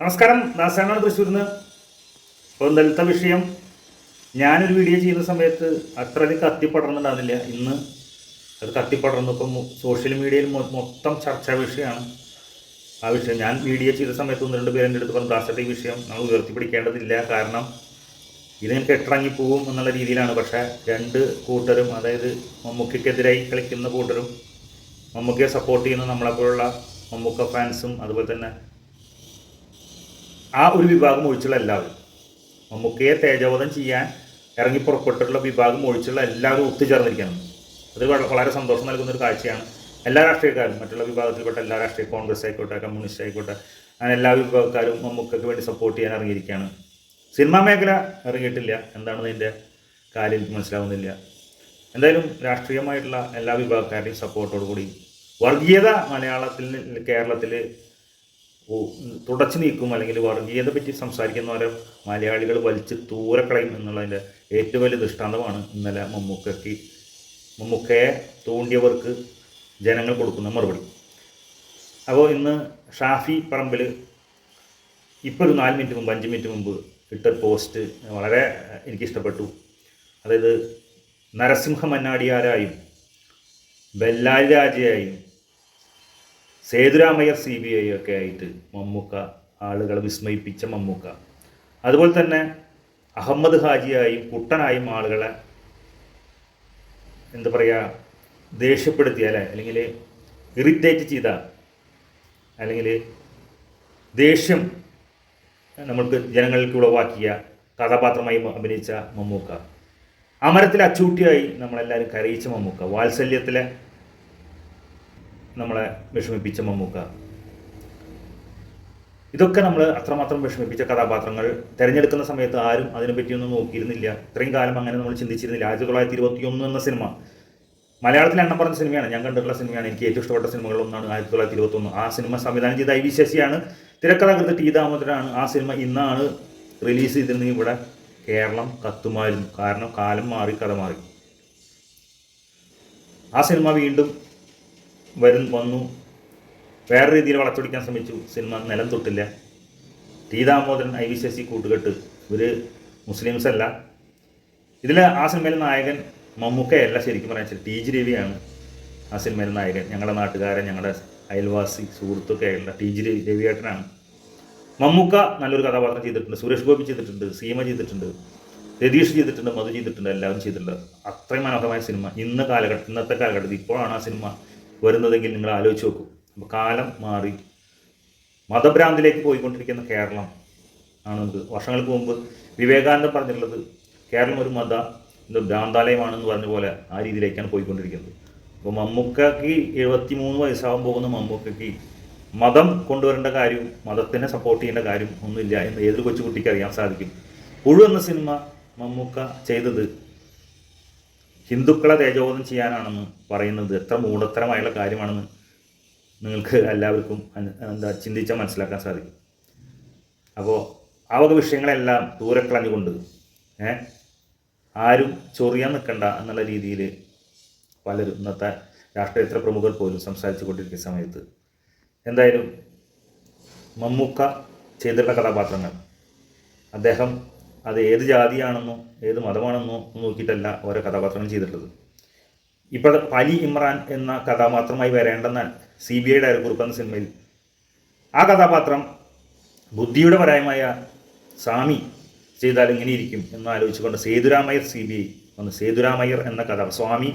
നമസ്കാരം ദാസാനാണ് തൃശ്ശൂരിൽ നിന്ന് ഇപ്പോൾ ഇന്നലത്തെ വിഷയം. ഞാനൊരു വീഡിയോ ചെയ്യുന്ന സമയത്ത് അത്രയധികം കത്തിപ്പടർന്നുണ്ടാകുന്നില്ല ഇന്ന് അത് കത്തിപ്പടർന്നു. ഇപ്പം സോഷ്യൽ മീഡിയയിൽ മൊത്തം ചർച്ചാ വിഷയമാണ് ആ വിഷയം. ഞാൻ വീഡിയോ ചെയ്ത സമയത്ത് ഒന്ന് രണ്ട് പേരെന്റെ അടുത്ത് പറഞ്ഞു ദാസത്തെ ഈ വിഷയം നമ്മൾ ഉയർത്തിപ്പിടിക്കേണ്ടതില്ല. കാരണം ഇത് എനിക്ക് എട്ടിറങ്ങിപ്പോവും പോവും എന്നുള്ള രീതിയിലാണ്. പക്ഷേ രണ്ട് കൂട്ടരും അതായത് മമ്മൂക്കയ്ക്കെതിരായി കളിക്കുന്ന കൂട്ടരും മമ്മൂക്കയെ സപ്പോർട്ട് ചെയ്യുന്ന നമ്മളെപ്പോലുള്ള മമ്മൂക്ക ഫാൻസും അതുപോലെ തന്നെ ആ ഒരു വിഭാഗം ഒഴിച്ചുള്ള എല്ലാവരും. മമ്മൂക്കയെ തേജോവധം ചെയ്യാൻ ഇറങ്ങി പുറപ്പെട്ടിട്ടുള്ള വിഭാഗം ഒഴിച്ചുള്ള എല്ലാവരും ഒത്തുചേർന്നിരിക്കണം. അത് വള- വളരെ സന്തോഷം നൽകുന്ന ഒരു കാഴ്ചയാണ്. എല്ലാ രാഷ്ട്രീയക്കാരും മറ്റുള്ള വിഭാഗത്തിൽപ്പെട്ട എല്ലാ രാഷ്ട്രീയ കോൺഗ്രസ് ആയിക്കോട്ടെ കമ്മ്യൂണിസ്റ്റ് ആയിക്കോട്ടെ അങ്ങനെ എല്ലാ വിഭാഗക്കാരും മമ്മൂക്കയ്ക്ക് വേണ്ടി സപ്പോർട്ട് ചെയ്യാൻ ഇറങ്ങിയിരിക്കുകയാണ്. സിനിമാ മേഖല ഇറങ്ങിയിട്ടില്ല. എന്താണെന്ന് അതിന്റെ കാര്യം മനസ്സിലാവുന്നില്ല. എന്തായാലും രാഷ്ട്രീയമായിട്ടുള്ള എല്ലാ വിഭാഗക്കാരുടെയും സപ്പോർട്ടോടുകൂടി വർഗീയത മലയാളത്തിൽ കേരളത്തിൽ തുടച്ചു നീക്കും അല്ലെങ്കിൽ വർഗീയത പറ്റി സംസാരിക്കുന്നവരെ മലയാളികൾ വലിച്ച് ദൂരക്കളയും എന്നുള്ളതിന്റെ ഏറ്റവും വലിയ ദൃഷ്ടാന്തമാണ് ഇന്നലെ മമ്മൂക്കയ്ക്ക് മമ്മൂക്കയെ തോണ്ടിയവർക്ക് ജനങ്ങൾ കൊടുക്കുന്ന മറുപടി. അപ്പോൾ ഇന്ന് ഷാഫി പറമ്പിൽ ഇപ്പോൾ ഒരു നാല് മിനിറ്റ് മുമ്പ് അഞ്ച് മിനിറ്റ് മുമ്പ് ഇട്ട പോസ്റ്റ് വളരെ എനിക്കിഷ്ടപ്പെട്ടു. അതായത് നരസിംഹ മന്നാടിയാരായും ബെല്ലാരി രാജയായും സേതുരാമയ്യർ സി ബി ഐ ഒക്കെ ആയിട്ട് മമ്മൂക്ക ആളുകളെ വിസ്മയിപ്പിച്ച മമ്മൂക്ക. അതുപോലെ തന്നെ അഹമ്മദ് ഹാജിയായും കുട്ടനായും ആളുകളെ എന്താ പറയുക ദേഷ്യപ്പെടുത്തിയ അല്ലെ? അല്ലെങ്കിൽ ഇറിറ്റേറ്റ് ചെയ്ത അല്ലെങ്കിൽ ദേഷ്യം നമ്മൾക്ക് ജനങ്ങൾക്ക് ഉളവാക്കിയ കഥാപാത്രമായി അഭിനയിച്ച മമ്മൂക്ക. അമരത്തിലെ അച്ചൂട്ടിയായി നമ്മളെല്ലാവരും കരയിച്ച മമ്മൂക്ക. വാത്സല്യത്തിലെ നമ്മളെ വിഷമിപ്പിച്ച മമ്മൂക്ക. ഇതൊക്കെ നമ്മൾ അത്രമാത്രം വിഷമിപ്പിച്ച കഥാപാത്രങ്ങൾ തിരഞ്ഞെടുക്കുന്ന സമയത്ത് ആരും അതിനെപ്പറ്റിയൊന്നും നോക്കിയിരുന്നില്ല. ഇത്രയും കാലം അങ്ങനെ നമ്മൾ ചിന്തിച്ചിരുന്നില്ല. ആയിരത്തി തൊള്ളായിരത്തി ഇരുപത്തി ഒന്ന് എന്ന സിനിമ. മലയാളത്തിൽ എണ്ണം പറഞ്ഞ സിനിമയാണ്. ഞാൻ കണ്ടിട്ടുള്ള സിനിമയാണ്. എനിക്ക് ഏറ്റവും ഇഷ്ടപ്പെട്ട സിനിമകളൊന്നാണ് ആയിരത്തി തൊള്ളായിരത്തി ഇരുപത്തി ഒന്ന് ആ സിനിമ സംവിധാനം ചെയ്ത ഐ വി ശശിയാണ്. തിരക്കഥാകൃത്ത് ടി ദാമോദരാണ് ആ സിനിമ ഇന്നാണ് റിലീസ് ചെയ്തിരുന്നെങ്കിൽ ഇവിടെ കേരളം കത്തുമായിരുന്നു. കാരണം കാലം മാറി കഥ മാറി. ആ സിനിമ വീണ്ടും വരും വന്നു. വേറെ രീതിയിൽ വളച്ചൊടിക്കാൻ ശ്രമിച്ചു. സിനിമ നിലം തൊട്ടില്ല. T. Damodaran I. V. Sasi കൂട്ടുകെട്ട്. ഇവർ മുസ്ലിംസ് അല്ല ഇതിൽ ആ സിനിമയിലെ നായകൻ മമ്മൂക്കയല്ല ശരിക്കും പറയാൻ വെച്ചാൽ ടി. ജി. രവിയാണ് ആ സിനിമയിലെ നായകൻ. ഞങ്ങളുടെ നാട്ടുകാരൻ ഞങ്ങളുടെ അയൽവാസി സുഹൃത്തൊക്കെ ആയിട്ടുള്ള ടി. ജി. രവി രവിയേട്ടനാണ്. മമ്മൂക്ക നല്ലൊരു കഥാപാത്രം ചെയ്തിട്ടുണ്ട്. സുരേഷ് ഗോപി ചെയ്തിട്ടുണ്ട് സീമ ചെയ്തിട്ടുണ്ട് രതീഷ് ചെയ്തിട്ടുണ്ട് മധു ചെയ്തിട്ടുണ്ട് എല്ലാവരും ചെയ്തിട്ടുണ്ട്. അത്രയും മനോഹരമായ സിനിമ. ഇന്ന് കാലഘട്ടം ഇന്നത്തെ കാലഘട്ടത്തിൽ ഇപ്പോഴാണ് ആ സിനിമ വരുന്നതെങ്കിൽ നിങ്ങൾ ആലോചിച്ച് നോക്കൂ. അപ്പോൾ കാലം മാറി. മതഭ്രാന്തിലേക്ക് പോയിക്കൊണ്ടിരിക്കുന്ന കേരളം ആണ് നമുക്ക് വർഷങ്ങൾക്ക് മുമ്പ് വിവേകാനന്ദ പറഞ്ഞിട്ടുള്ളത് കേരളം ഒരു മത ഇത് ഭ്രാന്താലയമാണെന്ന് പറഞ്ഞ പോലെ ആ രീതിയിലേക്കാണ് പോയിക്കൊണ്ടിരിക്കുന്നത്. അപ്പോൾ മമ്മൂക്കയ്ക്ക് എഴുപത്തി മൂന്ന് വയസ്സാകാൻ പോകുന്ന മമ്മൂക്കയ്ക്ക് മതം കൊണ്ടുവരേണ്ട കാര്യവും മതത്തിനെ സപ്പോർട്ട് ചെയ്യേണ്ട കാര്യം ഒന്നുമില്ല എന്ന് ഏതൊരു കൊച്ചുകുട്ടിക്ക് അറിയാൻ സാധിക്കും. പുഴു എന്ന സിനിമ മമ്മൂക്ക ചെയ്തത് ഹിന്ദുക്കളെ തേജോധം ചെയ്യാനാണെന്ന് പറയുന്നത് എത്ര മൂഢത്തരമായുള്ള കാര്യമാണെന്ന് നിങ്ങൾക്ക് എല്ലാവർക്കും എന്താ ചിന്തിച്ചാൽ മനസ്സിലാക്കാൻ സാധിക്കും. അപ്പോൾ ആ വക വിഷയങ്ങളെല്ലാം ദൂരെ കളഞ്ഞുകൊണ്ട് ഏ ആരും ചൊറിയാൻ നിൽക്കണ്ട എന്നുള്ള രീതിയിൽ പലരും ഇന്നത്തെ രാഷ്ട്രീയത്തിലെ പ്രമുഖർ പോലും സംസാരിച്ചു കൊണ്ടിരിക്കുന്ന സമയത്ത് എന്തായാലും മമ്മൂക്ക ചെയ്തിട്ടുള്ള കഥാപാത്രങ്ങൾ. അദ്ദേഹം അത് ഏത് ജാതിയാണെന്നോ ഏത് മതമാണെന്നോ നോക്കിയിട്ടല്ല ഓരോ കഥാപാത്രങ്ങൾ ചെയ്തിട്ടുള്ളത്. ഇപ്പോൾ അലി ഇമ്രാൻ എന്ന കഥാപാത്രമായി വരേണ്ടെന്ന സി ബി ഐയുടെ അരക്കുറിപ്പ് എന്ന സിനിമയിൽ ആ കഥാപാത്രം ബുദ്ധിയുടെ പരായമായ സ്വാമി ചെയ്താൽ ഇങ്ങനെ ഇരിക്കും എന്ന് ആലോചിച്ചുകൊണ്ട് Sethuramaiyer C B I Sethuramaiyer എന്ന കഥ സ്വാമി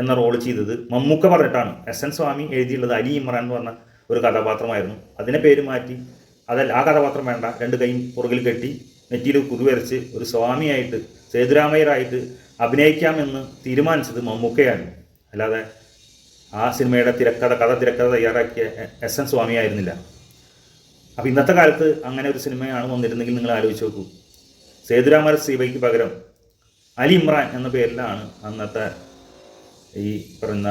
എന്ന റോൾ ചെയ്തത് മമ്മൂക്ക പറഞ്ഞിട്ടാണ്. എസ് എൻ സ്വാമി എഴുതിയുള്ളത് അലി ഇമ്രാൻ എന്ന് പറഞ്ഞ ഒരു കഥാപാത്രമായിരുന്നു. അതിനെ പേര് മാറ്റി അതല്ല ആ കഥാപാത്രം വേണ്ട രണ്ട് കൈയും പുറകിൽ കെട്ടി നെറ്റിയിൽ കുറിവരച്ച് ഒരു സ്വാമിയായിട്ട് സേതുരാമയ്യരായിട്ട് അഭിനയിക്കാമെന്ന് തീരുമാനിച്ചത് മമ്മൂക്കയാണ്. അല്ലാതെ ആ സിനിമയുടെ തിരക്കഥ കഥ തിരക്കഥ തയ്യാറാക്കിയ എസ് എൻ സ്വാമിയായിരുന്നില്ല. അപ്പോൾ ഇന്നത്തെ കാലത്ത് അങ്ങനെ ഒരു സിനിമയാണ് വന്നിരുന്നെങ്കിൽ നിങ്ങൾ ആലോചിച്ച് നോക്കൂ. സേതുരാമര സീബയ്ക്ക് പകരം അലി ഇമ്രാൻ എന്ന പേരിലാണ് അന്നത്തെ ഈ പറയുന്ന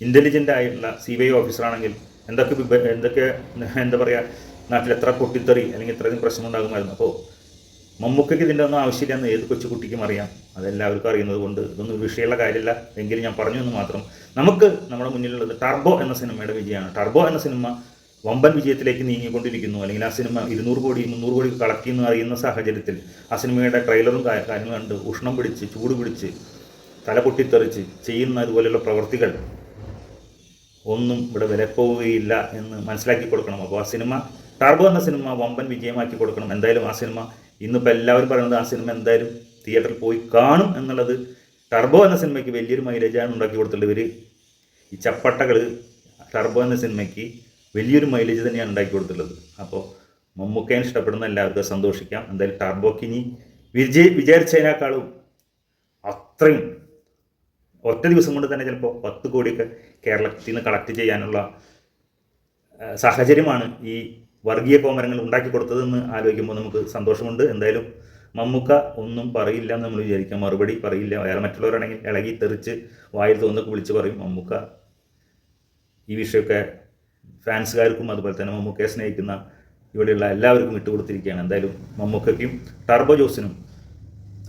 ഇന്റലിജന്റ് ആയിട്ടുള്ള സി ബി ഐ ഓഫീസറാണെങ്കിൽ എന്തൊക്കെ എന്തൊക്കെ എന്താ പറയുക നാട്ടിൽ എത്ര പൊട്ടിത്തെറി അല്ലെങ്കിൽ ഇത്രയും പ്രശ്നം ഉണ്ടാകുമായിരുന്നു അപ്പോൾ മമ്മൂക്കയ്ക്ക് ഇതിന്റെ ഒന്നും ആവശ്യമില്ലെന്ന് ഏത് കൊച്ചുകുട്ടിക്കും അറിയാം. അതെല്ലാവർക്കും അറിയുന്നത് കൊണ്ട് ഇതൊന്നും വിഷയമുള്ള കാര്യമില്ല. എങ്കിലും ഞാൻ പറഞ്ഞു എന്ന് മാത്രം. നമുക്ക് നമ്മുടെ മുന്നിലുള്ളത് ടർബോ എന്ന സിനിമയുടെ വിജയമാണ്. ടർബോ എന്ന സിനിമ വമ്പൻ വിജയത്തിലേക്ക് നീങ്ങിക്കൊണ്ടിരിക്കുന്നു. അല്ലെങ്കിൽ ആ സിനിമ ഇരുന്നൂറ് കോടി മുന്നൂറ് കോടി കളക്ട് ചെയ്യുന്ന അറിയുന്ന സാഹചര്യത്തിൽ ആ സിനിമയുടെ ട്രെയിലറും കാര്യങ്ങളും കണ്ട് ഉഷ്ണം പിടിച്ച് ചൂട് പിടിച്ച് തല പൊട്ടിത്തെറിച്ച് ചെയ്യുന്ന ഇതുപോലെയുള്ള പ്രവൃത്തികൾ ഒന്നും ഇവിടെ വിലപ്പോവുകയില്ല എന്ന് മനസ്സിലാക്കി കൊടുക്കണം. അപ്പോൾ ആ സിനിമ ടർബോ എന്ന സിനിമ വമ്പൻ വിജയമാക്കി കൊടുക്കണം. എന്തായാലും ആ സിനിമ ഇന്നിപ്പോൾ എല്ലാവരും പറയുന്നത് ആ സിനിമ എന്തായാലും തിയേറ്ററിൽ പോയി കാണും എന്നുള്ളത് ടർബോ എന്ന സിനിമയ്ക്ക് വലിയൊരു മൈലേജാണ് ഉണ്ടാക്കി കൊടുത്തിട്ടുള്ളത് ഇവർ ഈ ചപ്പട്ടകൾ ടർബോ എന്ന സിനിമയ്ക്ക് വലിയൊരു മൈലേജ് തന്നെയാണ് ഉണ്ടാക്കി കൊടുത്തിട്ടുള്ളത്. അപ്പോൾ മമ്മൂക്കയെ ഇഷ്ടപ്പെടുന്ന എല്ലാവർക്കും സന്തോഷിക്കാം. എന്തായാലും ടർബോക്ക് ഇനി വിജയ വിചാരിച്ചതിനേക്കാളും അത്രയും ഒറ്റ ദിവസം കൊണ്ട് തന്നെ ചിലപ്പോൾ പത്ത് കോടിയൊക്കെ കേരളത്തിൽ നിന്ന് കളക്ട് ചെയ്യാനുള്ള സാഹചര്യമാണ് ഈ വർഗീയ കോമരങ്ങൾ ഉണ്ടാക്കി കൊടുത്തതെന്ന് ആലോചിക്കുമ്പോൾ നമുക്ക് സന്തോഷമുണ്ട്. എന്തായാലും മമ്മൂക്ക ഒന്നും പറയില്ല എന്ന് നമ്മൾ വിചാരിക്കാം. മറുപടി പറയില്ല. വേറെ മറ്റുള്ളവരാണെങ്കിൽ ഇളകി തെറിച്ച് വായിൽ തോന്നൊക്കെ വിളിച്ച് പറയും മമ്മൂക്ക. ഈ വിഷയമൊക്കെ ഫാൻസുകാർക്കും അതുപോലെ തന്നെ മമ്മൂക്കയെ സ്നേഹിക്കുന്ന ഇവിടെയുള്ള എല്ലാവർക്കും വിട്ടുകൊടുത്തിരിക്കുകയാണ് എന്തായാലും മമ്മൂക്കയ്ക്കും ടർബോ ജോസിനും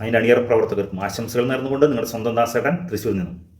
അതിന്റെ അണിയറ പ്രവർത്തകർക്കും ആശംസകൾ നേർന്നുകൊണ്ട് നിങ്ങളുടെ സ്വന്തം ദാസേട്ടൻ തൃശ്ശൂരിൽ നിന്നും.